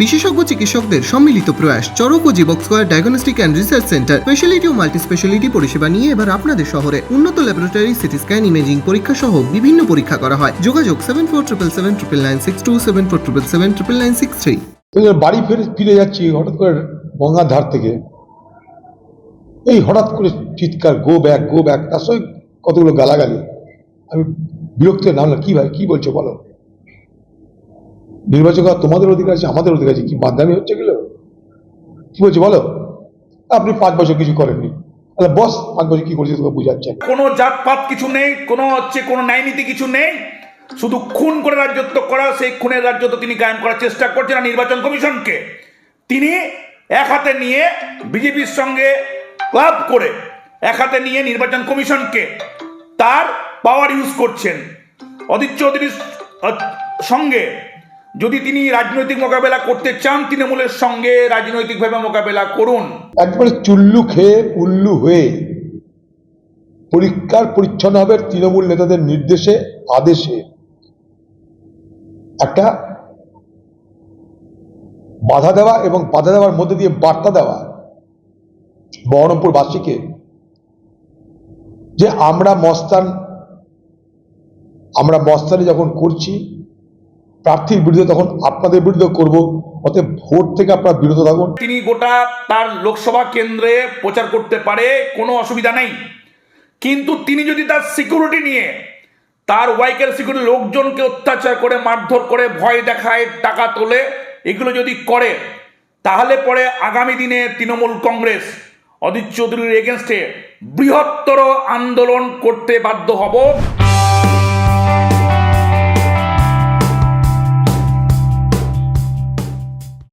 বিশেষজ্ঞ চিকিৎসকদের সম্মিলিত প্রয়াস, চরক ও Jivak square diagnostic and research centre, speciality O multi speciality পরিষেবা নিয়ে এবার আপনাদের শহরে উন্নত ল্যাবরেটরি সিটি স্ক্যান ইমেজিং পরীক্ষা সহ বিভিন্ন পরীক্ষা করা হয়। যোগাযোগ seven four triple seven triple nine six two seven four triple seven triple nine six three বাড়ি ফিরে ফিরে যাচ্ছি হঠাৎ করে গঙ্গার ধার থেকে। এই হঠাৎ করে চিৎকার গো ব্যাক গো ব্যাক তার সঙ্গে কতগুলো গালাগালি। আমি বিরক্ত না কি ভাই, কি বলছো বলো? নির্বাচক হওয়ার তোমাদের অধিকার আছে, আমাদের অধিকার আছে। কি বাদামি হচ্ছে গেল কি বলছো বলো? আপনি পাঁচ বছর কিছু করেননি। তাহলে বস, পাঁচ বছর কি করছে তোকে বুঝাচ্ছেন কোনো জাতপাত কিছু নেই, কোনো হচ্ছে কোনো ন্যায়নীতি কিছু নেই। শুধু খুন করে রাজত্ব করা, সেই খুনের রাজত্ব তিনি কায়েম করার চেষ্টা করছেন নির্বাচন কমিশনকে। তিনি এক হাতে নিয়ে বিজেপির সঙ্গে ক্লাব করে এক হাতে নিয়ে নির্বাচন কমিশনকে তার পাওয়ার ইউজ করছেন। অদিত চৌধুরীর সঙ্গে যদি তিনি রাজনৈতিক মোকাবেলা করতে চান, তৃণমূলের সঙ্গে রাজনৈতিকভাবে মোকাবেলা করুন। একবারে চুল্লু খেয়ে উল্লু হয়ে পরিষ্কার পরিচ্ছন্ন হবে তৃণমূল নেতাদের নির্দেশে, আদেশে। একটা বাধা দেওয়া এবং বাধা দেওয়ার মধ্যে দিয়ে বার্তা দেওয়া বহরমপুরবাসীকে যে আমরা মস্তান, আমরা মস্তানি যখন করছি প্রার্থীর বিরুদ্ধে তখন আপনাদের বিরুদ্ধে করব, অতএব ভোট থেকে আপনারা বিরত থাকুন। তিনি গোটা তার লোকসভা কেন্দ্রে প্রচার করতে পারে, কোনো অসুবিধা নেই। কিন্তু তিনি যদি তার সিকিউরিটি নিয়ে, তার ওয়াইকের সিকিউরিটি লোকজনকে অত্যাচার করে, মারধর করে, ভয় দেখায়, টাকা তোলে, এগুলো যদি করে, তাহলে পরে আগামী দিনে তৃণমূল কংগ্রেস অদিত চৌধুরীর এগেনস্টে বৃহত্তর আন্দোলন করতে বাধ্য হব।